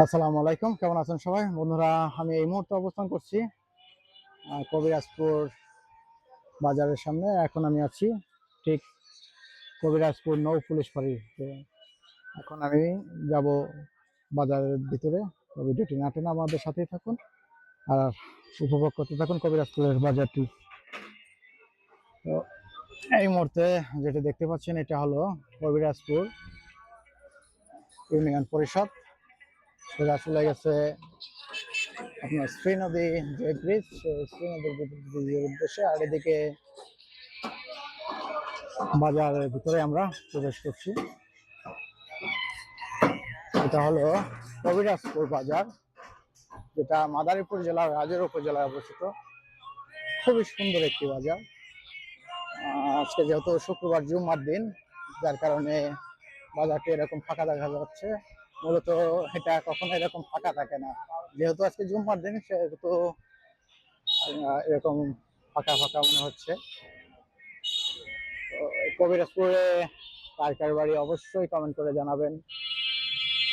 আসসালামু আলাইকুম, কেমন আছেন সবাই? বন্ধুরা, আমি এই মুহূর্তে অবস্থান করছি কবিরাজপুর বাজারের সামনে। এখন আমি আছি ঠিক কবিরাজপুর নৌ পুলিশ ফাঁড়িতে এখন আমি যাব বাজারের ভিতরে। তো ভিডিওটি না টেনে আমাদের সাথেই থাকুন আর উপভোগ করতে থাকুন কবিরাজপুরের বাজারটি। তো এই মুহূর্তে যেটি দেখতে পাচ্ছেন, এটা হলো কবিরাজপুর ইউনিয়ন পরিষদ। সেটা চলে গেছে আপনার শ্রীনদী যে ব্রিজ শ্রীনদীর ব্রিজের উদ্দেশ্যে আর এদিকে বাজারের ভিতরে আমরা প্রবেশ করছি। এটা হলো কবিরাজপুর বাজার, যেটা মাদারীপুর জেলার রাজের উপজেলায় অবস্থিত। খুবই সুন্দর একটি বাজার। আজকে যেহেতু শুক্রবার জুম্মার দিন, যার কারণে বাজারটি এরকম ফাঁকা দেখা যাচ্ছে। মূলত এটা কখনো এরকম ফাঁকা থাকে না। যেহেতু আজকে জুম্মার দিন, সেহেতু এরকম ফাঁকা ফাঁকা মনে হচ্ছে। কবিরাজপুরে কার কার বাড়ি অবশ্যই কমেন্ট করে জানাবেন।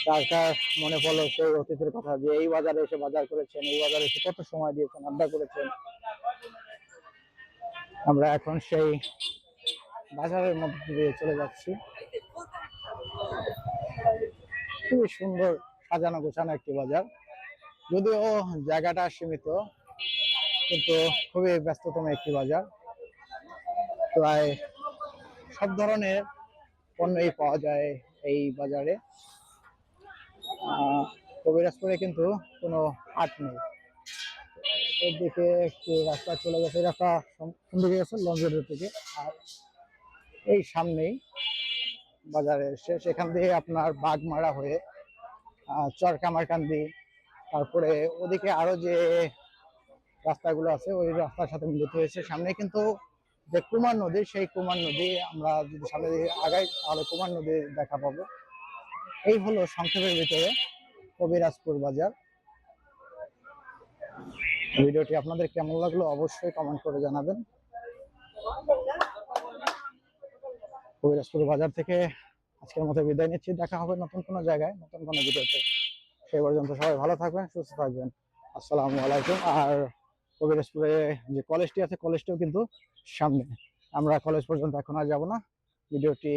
কার কার মনে পড়ল সেই অতীতের কথা যে এই বাজারে এসে বাজার করেছেন, এই বাজারে এসে কত সময় দিয়েছেন, আড্ডা করেছেন। আমরা এখন সেই বাজারের মধ্যে দিয়ে চলে যাচ্ছি। খুবই সুন্দর সাজানো গোছানো একটি বাজার। যদিও জায়গাটা সীমিত, কিন্তু খুবই ব্যস্ততম একটি বাজার। প্রায় সব ধরনের পণ্যই পাওয়া যায় এই বাজারে। কবিরাজপুরে কিন্তু কোনো হাট নেই। এদিকে একটি রাস্তা চলে গেছে রাস্তা দিকে গেছে লঞ্চের থেকে। আর এই সামনেই বাজারের এসে সেখান দিয়ে আপনার বাগমারা হয়ে চরকামারকান্দি, তারপরে ওদিকে আরও যে রাস্তাগুলো আছে, ওই রাস্তার সাথে মিলিত হয়েছে। সামনে কিন্তু যে কুমার নদী, সেই কুমার নদী আমরা যদি সামনে আগাই, তাহলে কুমার নদী দেখা পাবো। এই হলো সংক্ষেপের ভিতরে কবিরাজপুর বাজার। ভিডিওটি আপনাদের কেমন লাগল অবশ্যই কমেন্ট করে জানাবেন। কবিরাজপুর বাজার থেকে আজকের মতো বিদায় নিচ্ছি। দেখা হবে নতুন কোনো জায়গায়, নতুন কোনো ভিডিওতে। সেই পর্যন্ত সবাই ভালো থাকবেন, সুস্থ থাকবেন। আসসালামু আলাইকুম। আর কবিরাজপুরে যে কলেজটি আছে, কলেজটিও কিন্তু সামনে। আমরা কলেজ পর্যন্ত এখন আর যাব না। ভিডিওটি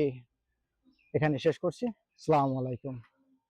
এখানে শেষ করছি। আসসালামু আলাইকুম।